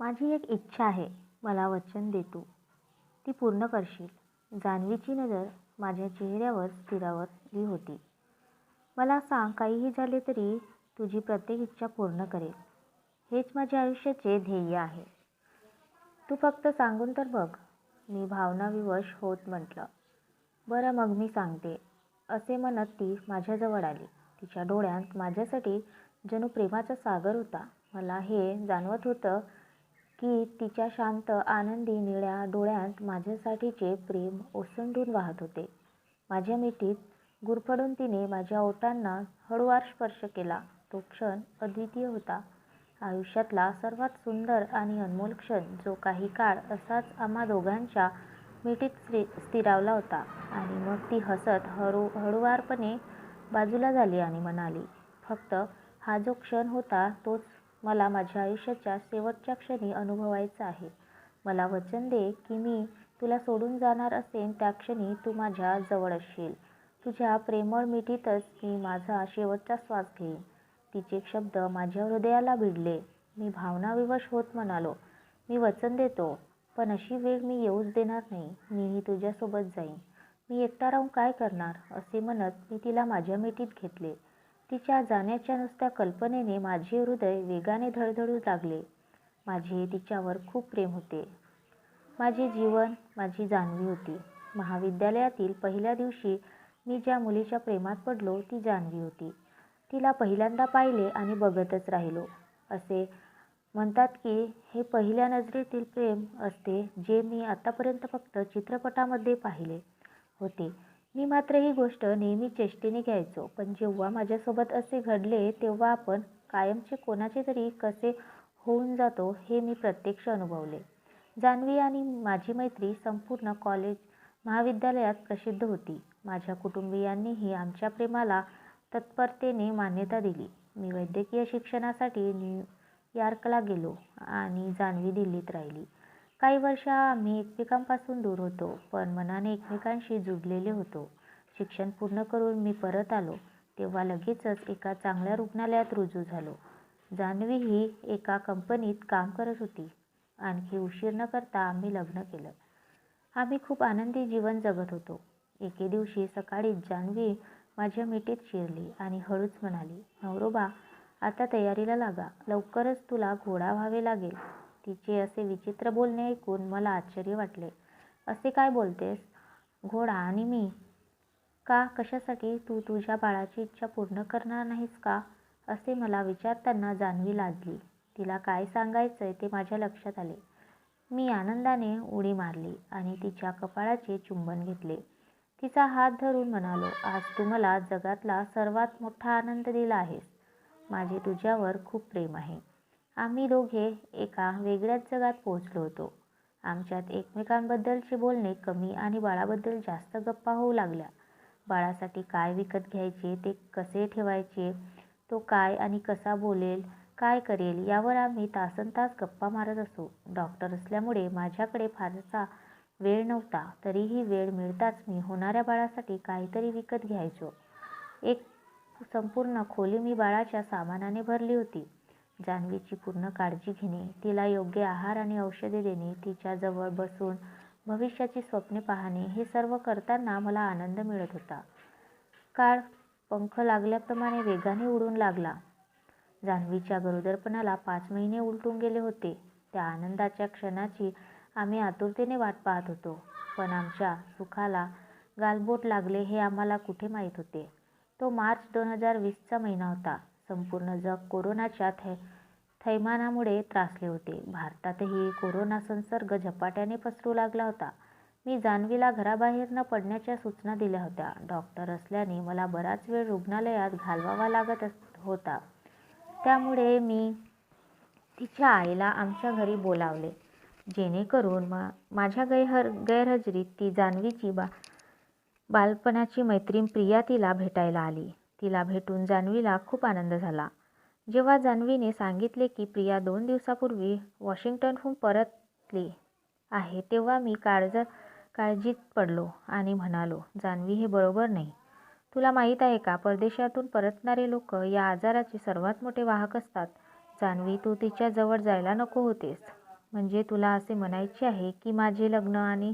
माझी एक इच्छा आहे मला वचन दे तू. ती पूर्ण करशील. जान्हवीची नजर माझ्या चेहऱ्यावर स्थिरावली होती. मला सांग काहीही झाले तरी तुझी प्रत्येक इच्छा पूर्ण करेल. हेच माझ्या आयुष्याचे ध्येय आहे. तू फक्त सांगून तर बघ मी भावनाविवश होत म्हटलं. बरं मग मी सांगते. असे म्हणत ती माझ्याजवळ आली. तिच्या डोळ्यांत माझ्यासाठी जणू प्रेमाचा सागर होता. मला हे जाणवत होतं की तिच्या शांत आनंदी निळ्या डोळ्यांत माझ्यासाठीचे प्रेम ओसंडून वाहत होते. माझ्या मिठीत गुरफडून तिने माझ्या ओठांना हळूवार स्पर्श केला. तो क्षण अद्वितीय होता. आयुष्यातला सर्वात सुंदर आणि अनमोल क्षण जो काही काळ असाच आम्हा दोघांच्या मिठीत स्थिरावला होता. आणि मग ती हसत हळू हळूवारपणे बाजूला झाली आणि म्हणाली फक्त हा जो क्षण होता तोच मला माझ्या आयुष्याच्या शेवटच्या क्षणी अनुभवायचा आहे. मला वचन दे की मी तुला सोडून जाणार असेन त्या क्षणी तू माझ्या जवळ असशील. तुझ्या प्रेमळ मिठीतच मी माझा शेवटचा श्वास घेईन. तिचे शब्द माझ्या हृदयाला भिडले. मी भावनाविवश होत म्हणालो मी वचन देतो पण अशी वेळ मी येऊच देणार नाही. मीही तुझ्यासोबत जाईन. मी एकटा राहून काय करणार? असे म्हणत मी तिला माझ्या मिठीत घेतले. तिच्या जाण्याच्या नुसत्या कल्पनेने माझे हृदय वेगाने धडधडू लागले. माझे तिच्यावर खूप प्रेम होते. माझे जीवन माझी जान्हवी होती. महाविद्यालयातील पहिल्या दिवशी मी ज्या मुलीच्या प्रेमात पडलो ती जान्हवी होती. तिला पहिल्यांदा पाहिले आणि बघतच राहिलो. असे म्हणतात की हे पहिल्या नजरेतील प्रेम असते जे मी आतापर्यंत फक्त चित्रपटामध्ये पाहिले होते. मी मात्र ही गोष्ट नेहमी चेष्टेने घ्यायचो. पण जेव्हा माझ्यासोबत असे घडले तेव्हा आपण कायमचे कोणाचे तरी कसे होऊन जातो हे मी प्रत्यक्ष अनुभवले. जान्हवी आणि माझी मैत्री संपूर्ण कॉलेज महाविद्यालयात प्रसिद्ध होती. माझ्या कुटुंबियांनीही आमच्या प्रेमाला तत्परतेने मान्यता दिली. मी वैद्यकीय शिक्षणासाठी न्यूयॉर्कला गेलो आणि जान्हवी दिल्लीत राहिली. काही वर्ष आम्ही एकमेकांपासून दूर होतो पण मनाने एकमेकांशी जुडलेले होतो. शिक्षण पूर्ण करून मी परत आलो तेव्हा लगेचच एका चांगल्या रुग्णालयात रुजू झालो. जान्हवी ही एका कंपनीत काम करत होती. आणखी उशीर न करता आम्ही लग्न केलं. आम्ही खूप आनंदी जीवन जगत होतो. एके दिवशी सकाळीच जान्हवी माझ्या मिठीत शिरली आणि हळूच म्हणाली नवरोबा आता तयारीला लागा. लवकरच तुला घोडा व्हावे लागेल. तिचे असे विचित्र बोलणे ऐकून मला आश्चर्य वाटले. असे काय बोलतेस? घोडा आणि मी? का? कशासाठी? तू तुझ्या बाळाची इच्छा पूर्ण करणार नाहीस का? असे मला विचारताना जानवी लाजली तिला काय सांगायचंय ते माझ्या लक्षात आले. मी आनंदाने उडी मारली आणि तिच्या कपाळाचे चुंबन घेतले. तिचा हात धरून म्हणालो आज तू मला जगातला सर्वात मोठा आनंद दिला आहेस. माझे तुझ्यावर खूप प्रेम आहे. आम्ही दोघे एका वेगळ्याच जगात पोहोचलो होतो. आमच्यात एकमेकांबद्दलचे बोलणे कमी आणि बाळाबद्दल जास्त गप्पा होऊ लागल्या. बाळासाठी काय विकत घ्यायचे ते कसे ठेवायचे तो काय आणि कसा बोलेल काय करेल यावर आम्ही तासनतास गप्पा मारत असू. डॉक्टर असल्यामुळे माझ्याकडे फारसा वेळ नव्हता तरीही वेळ मिळताच मी होणाऱ्या बाळासाठी काहीतरी विकत घ्यायचो. एक संपूर्ण खोली मी बाळाच्या सामानाने भरली होती. जान्हवीची पूर्ण काळजी घेणे तिला योग्य आहार आणि औषधे देणे तिच्याजवळ बसून भविष्याची स्वप्ने पाहणे हे सर्व करताना मला आनंद मिळत होता. काळ पंख लागल्याप्रमाणे वेगाने उडून लागला. जान्हवीच्या गरोदरपणाला पाच महिने उलटून गेले होते. त्या आनंदाच्या क्षणाची आम्ही आतुरतेने वाट पाहत होतो. पण आमच्या सुखाला गालबोट लागले हे आम्हाला कुठे माहीत होते? तो मार्च दोन हजार वीसचा महिना होता. संपूर्ण जग कोरोनाच्या थै थैमानामुळे त्रासले होते. भारतातही कोरोना संसर्ग झपाट्याने पसरू लागला होता. मी जान्हवीला घराबाहेर न पडण्याच्या सूचना दिल्या होत्या. डॉक्टर असल्याने मला बराच वेळ रुग्णालयात घालवावा लागत होता. त्यामुळे मी तिच्या आईला आमच्या घरी बोलावले. जेणेकरून मा माझ्या गैर गैरहजेरीत ती जान्हवीची बा बालपणाची मैत्रीण प्रिया तिला भेटायला आली. तिला भेटून जान्हवीला खूप आनंद झाला. जेव्हा जान्हवीने सांगितले की प्रिया दोन दिवसापूर्वी वॉशिंग्टनहून परतली आहे तेव्हा मी काळज काळजीत पडलो आणि म्हणालो जान्हवी हे बरोबर नाही. तुला माहीत आहे का परदेशातून परतणारे लोक या आजाराचे सर्वात मोठे वाहक असतात. जान्हवी तू तिच्या जवळ जायला नको होतेस. म्हणजे तुला असे म्हणायचे आहे की माझे लग्न आणि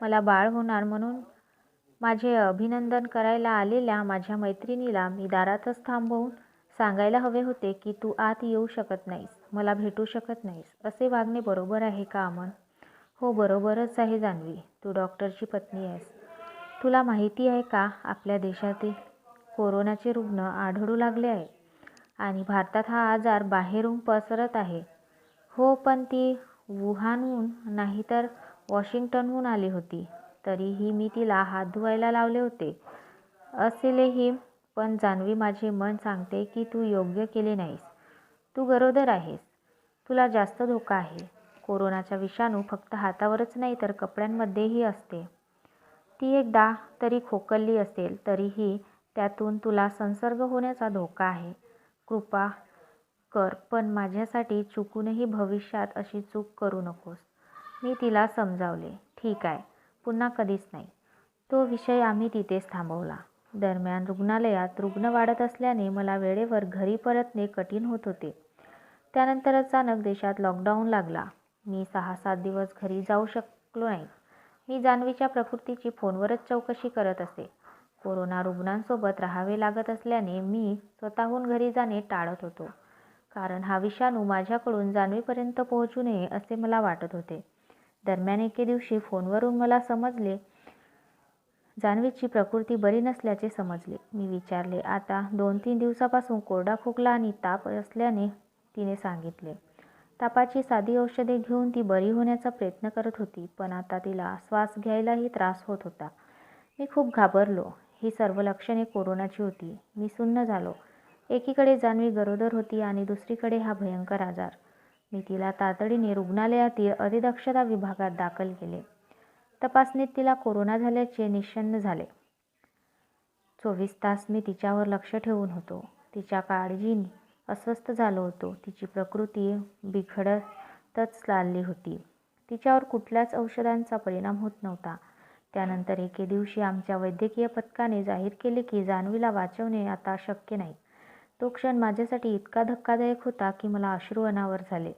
मला बाळ होणार म्हणून माझे अभिनंदन करायला आलेल्या माझ्या मैत्रिणीला मी दारातच थांबवून सांगायला हवे होते की तू आत येऊ शकत नाहीस मला भेटू शकत नाहीस असे वागणे बरोबर आहे का अमन? हो बरोबरच आहे जान्हवी तू डॉक्टरची पत्नी आहेस. तुला माहिती आहे का आपल्या देशातील कोरोनाचे रुग्ण आढळू लागले आहे आणि भारतात हा आजार बाहेरून पसरत आहे. हो पण ती वुहानहून नाही तर वॉशिंग्टनहून आली होती. तरीही मी तिला हात धुवायला लावले होते. असेलही पण जान्हवी माझे मन सांगते की तू योग्य केले नाहीस. तू गरोदर आहेस. तुला जास्त धोका आहे. कोरोनाचा विषाणू फक्त हातावरच नाही तर कपड्यांमध्येही असते. ती एकदा तरी खोकल्ली असेल तरीही त्यातून तुला संसर्ग होण्याचा धोका आहे. कृपा कर पण माझ्यासाठी चुकूनही भविष्यात अशी चूक करू नकोस. मी तिला समजावले. ठीक आहे. पुन्हा कधीच नाही. तो विषय आम्ही तिथेच थांबवला. दरम्यान रुग्णालयात रुग्ण वाढत असल्याने मला वेळेवर घरी परतणे कठीण होत होते. त्यानंतर अचानक देशात लॉकडाऊन लागला. मी सहा सात दिवस घरी जाऊ शकलो नाही. मी जान्हवीच्या प्रकृतीची फोनवरच चौकशी करत असे. कोरोना रुग्णांसोबत राहावे लागत असल्याने मी स्वतःहून घरी जाणे टाळत होतो. कारण हा विषाणू माझ्याकडून जान्हवीपर्यंत पोहोचू नये असे मला वाटत होते. दरम्यान एके दिवशी फोनवरून मला समजले. जान्हवीची प्रकृती बरी नसल्याचे समजले. मी विचारले आता दोन तीन दिवसापासून कोरडा खोकला आणि ताप असल्याने तिने सांगितले. तापाची साधी औषधे घेऊन ती बरी होण्याचा प्रयत्न करत होती पण आता तिला श्वास घ्यायलाही त्रास होत होता. मी खूप घाबरलो. ही सर्व लक्षणे कोरोनाची होती. मी सुन्न झालो. एकीकडे जान्हवी गरोदर होती आणि दुसरीकडे हा भयंकर आजार. मी तिला तातडीने रुग्णालयातील अतिदक्षता विभागात दाखल केले. तपासणीत तिला कोरोना झाल्याचे निशन्न झाले. चोवीस तास मी तिच्यावर लक्ष ठेवून होतो. तिच्या काळजीने अस्वस्थ झालो होतो. तिची प्रकृती बिघडतच चालली होती. तिच्यावर कुठल्याच औषधांचा परिणाम होत नव्हता. त्यानंतर एके दिवशी आमच्या वैद्यकीय पथकाने जाहीर केले की जान्हवीला वाचवणे आता शक्य नाही. तो क्षण माझ्यासाठी इतका धक्कादायक होता की मला अश्रू अनावर झाले.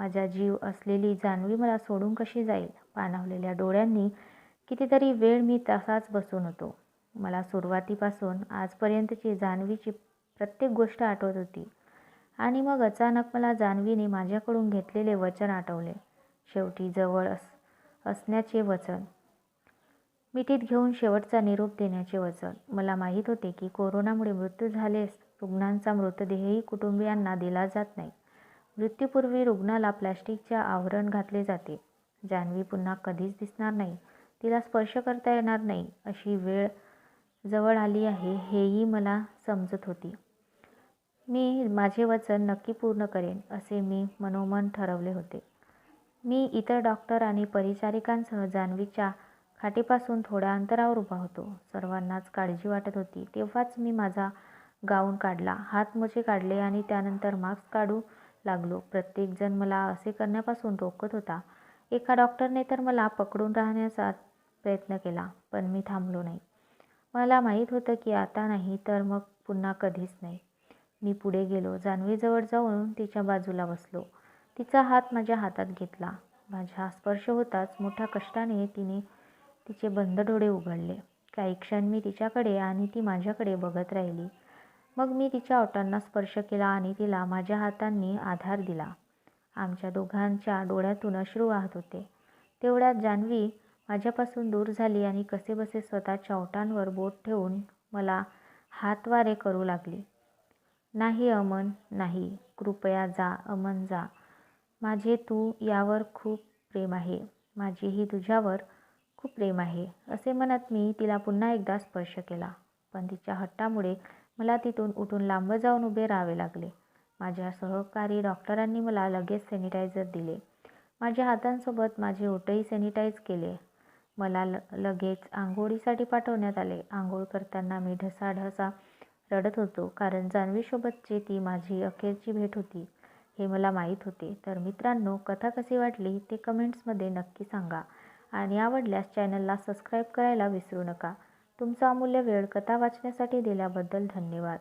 माझा जीव असलेली जान्हवी मला सोडून कशी जाईल? पाणावलेल्या डोळ्यांनी कितीतरी वेळ मी तसाच बसून होतो. मला सुरुवातीपासून आजपर्यंतची जान्हवीची प्रत्येक गोष्ट आठवत होती. आणि मग अचानक मला जान्हवीने माझ्याकडून घेतलेले वचन आठवले. शेवटी जवळ अस असण्याचे वचन. मिठीत घेऊन शेवटचा निरोप देण्याचे वचन. मला माहीत होते की कोरोनामुळे मृत्यू झालेस रुग्णांचा मृतदेहही कुटुंबियांना दिला जात नाही. मृत्यूपूर्वी रुग्णाला प्लॅस्टिकचे आवरण घातले जाते. जान्हवी पुन्हा कधीच दिसणार नाही. तिला स्पर्श करता येणार नाही अशी वेळ जवळ आली आहे हेही मला समजत होती. मी माझे वचन नक्की पूर्ण करेन असे मी मनोमन ठरवले होते. मी इतर डॉक्टर आणि परिचारिकांसह जान्हवीच्या खाटीपासून थोड्या अंतरावर उभा होतो. सर्वांनाच काळजी वाटत होती. तेव्हाच मी माझा गाऊन काढला. हातमोजे काढले आणि त्यानंतर मास्क काढू लागलो. प्रत्येकजण मला असे करण्यापासून रोखत होता. एका डॉक्टरने तर मला पकडून राहण्याचा प्रयत्न केला पण मी थांबलो नाही. मला माहीत होतं की आता नाही तर मग पुन्हा कधीच नाही. मी पुढे गेलो जान्हवीजवळ जाऊन तिच्या बाजूला बसलो. तिचा हात माझ्या हातात घेतला. माझ्या स्पर्श होताच मोठ्या कष्टाने तिने तिचे बंद डोळे उघडले. काही क्षण मी तिच्याकडे आणि ती माझ्याकडे बघत राहिली. मग मी तिच्या ओटांना स्पर्श केला आणि तिला माझ्या हातांनी आधार दिला. आमच्या दोघांच्या डोळ्यातून अश्रू वाहत होते. तेवढ्यात जान्हवी माझ्यापासून दूर झाली आणि कसेबसे स्वतःच्या ओटांवर बोट ठेवून मला हातवारे करू लागली. नाही अमन नाही. कृपया जा अमन जा. माझे तू यावर खूप प्रेम आहे. माझेही तुझ्यावर खूप प्रेम आहे असे म्हणत मी तिला पुन्हा एकदा स्पर्श केला. पण तिच्या हट्टामुळे मला तिथून उठून लांब जाऊन उभे राहावे लागले. माझ्या सहकारी डॉक्टरांनी मला लगेच सॅनिटायझर दिले. माझ्या हातांसोबत माझे ओटही सॅनिटाईज केले. मला ल लगेच आंघोळीसाठी पाठवण्यात आले. आंघोळ करताना मी ढसाढसा रडत होतो कारण जान्हवीसोबतची ती माझी अखेरची भेट होती हे मला माहीत होते. तर मित्रांनो कथा कशी वाटली ते कमेंट्समध्ये नक्की सांगा. आणि आवडल्यास चॅनलला सबस्क्राईब करायला विसरू नका. तुमचा अमूल्य वेळ कथा वाचण्यासाठी दिल्याबद्दल धन्यवाद.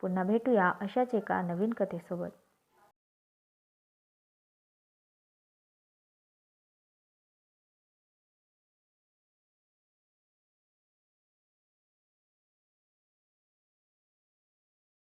पुन्हा भेटूया अशाच एका नवीन कथेसोबत.